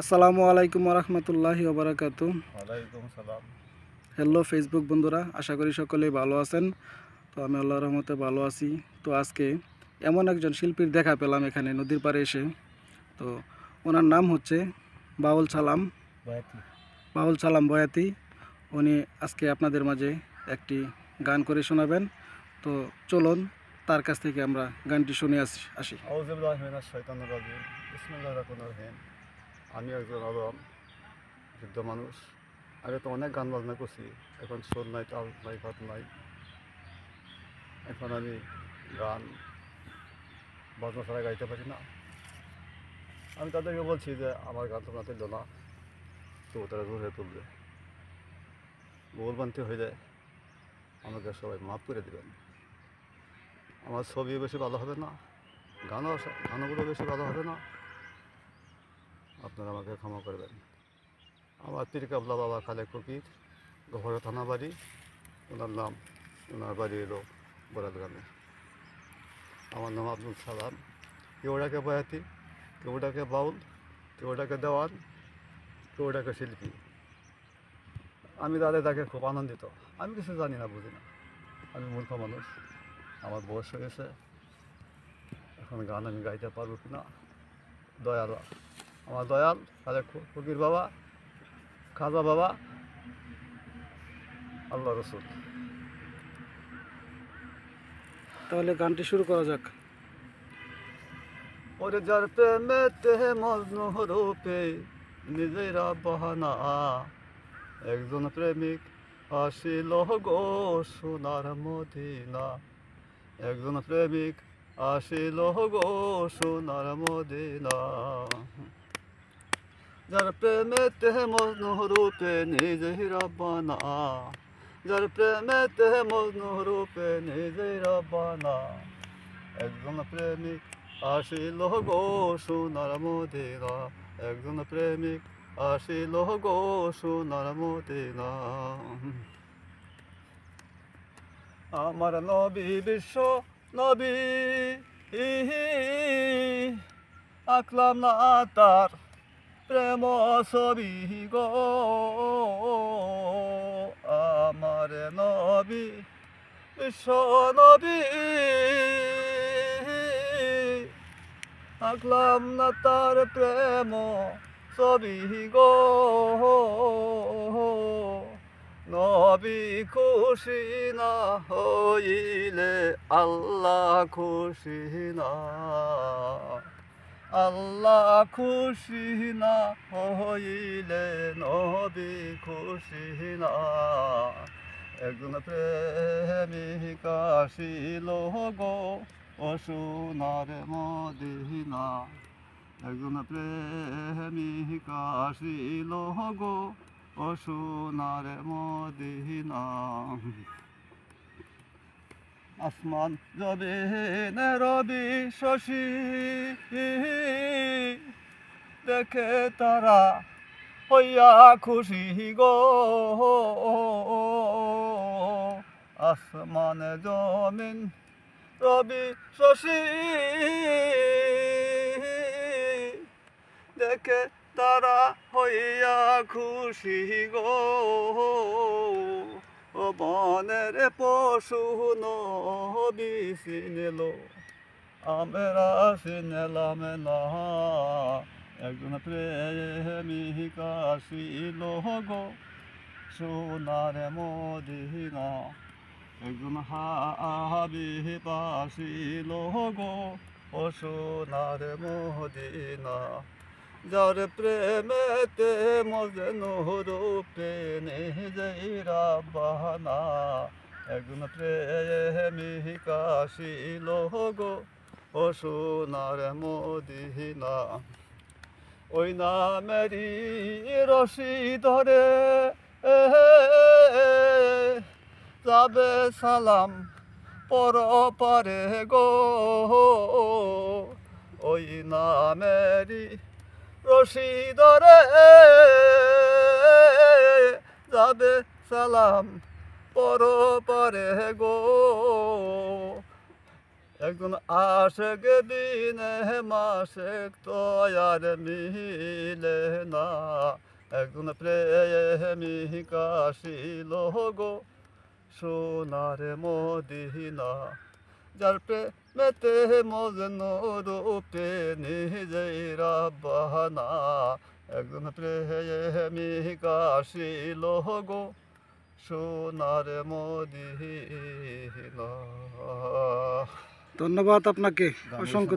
আসসালামু আলাইকুম রহমতুল্লাহি ওবরাকাত। হ্যালো ফেসবুক বন্ধুরা আশা করি সকলেই ভালো আছেন। তো আমি আল্লাহ রহমতে ভালো আছি। তো আজকে এমন একজন শিল্পীর দেখা পেলাম এখানে নদীর পাড়ে এসে। তো ওনার নাম হচ্ছে বাউল সালাম। বাউল সালাম বয়াতি। উনি আজকে আপনাদের মাঝে একটি গান করে শোনাবেন। তো চলুন তার কাছ থেকে আমরা গানটি শুনে আসি আসি। আমি একজন আলম বৃদ্ধ মানুষ। আগে তো অনেক গান বাজনা করছি, এখন সুর নাই, তাল নাই ভাত নাই। এখন আমি গান বাজনা ছাড়া গাইতে পারি না। আমি তাদেরকে বলছি যে, আমার গান তোমরা তুললো না তো তারা জোর তুলবে। ভুলবান্তি হয়ে যায় আমাকে সবাই মাফ করে দেবেন। আমার ছবিও বেশি ভালো হবে না, গানও গানগুলো বেশি ভালো হবে না। আপনারা আমাকে ক্ষমা করবেন। আমার তিরকাবলা বাবা খালে ফকির, গহরা থানা বাড়ি। ওনার নাম, ওনার বাড়ি এলো বরাদ গ্রামে আমার নাম আব্দুল সালাম। কেউ ডাকে বয়াতি, কেউ ডাকে বাউল, কেউ ডাকে দেওয়ান, কেউ ডাকে শিল্পী। আমি তাদের তাকে খুব আনন্দিত। আমি কিছু জানি না, বুঝি না। আমি মূর্খ মানুষ। আমার বয়স হয়ে গেছে এখন গান আমি গাইতে পারব কি না দয়াল। আমার দয়াল তাহলে ফকির বাবা খাজা বাবা আল্লাহ রসুল। তাহলে গানটি শুরু করা যাক। ওরে যার প্রেমেতে মজনু রূপে নিজেরা বহানা একজন প্রেমিক আসিল গো সোনার মদিনা। একজন প্রেমিক আসিল গো সোনার মদিনা। যার প্রেমেতে মজনু রূপে নিজেই রব্বানা যার প্রেমেতে মজনু রূপে নিজেই রব্বানা একজন প্রেমিক আসিল গো সোনার মদিনা একজন প্রেমিক আসিল গো সোনার মদিনা আমার নবী বিশ্ব নবী আকলাম না তার প্রেম ছবি গো আমার নবী, বিশ্ব নবী। আঁকলাম না তার প্রেম ছবি গো নবী খুশি না হইলে আল্লাহ খুশি না। আল্লাহ খুশি না হইলে নবী খুশি না। একজন প্রেমিক আসিল গো ও সোনার মদিনা। একজন প্রেমিক আসিল গো ও সোনার মদিনা। আসমান জবিন রবি শশী। দেখে তারা হইয়া খুশি গো। আসমান জমিন রবি শশী। দেখে তারা হইয়া খুশি গো। বনের পশু নবী চিনেল আমরা চিনেলাম না। একজন প্রেমিক আসিল গো সোনার মদিনা। একজন হাবি পাশিল গো ও সোনার মদিনা। যার প্রেমেতে মজন রূপে নিজেরা বাহানা একজন প্রেমিক আসিল গো ও সোনার মদিনা। ওই নামেরই রশি ধরে যাবে সালাম পর পারে গো। ওই নামেরই রশি ধরে যাবে সালাম পর পারে গো। একজন আশেক দিনে মাসেক তো আর মিলে না। একজন প্রেমিক আসিল গো, সোনার মদিনা যার প্রেমেতে মজনু রূপে নিজেই রাবানা একজন প্রেমিক আসিল গো সোনার মদিনা। ধন্যবাদ আপনাকে অসংখ্য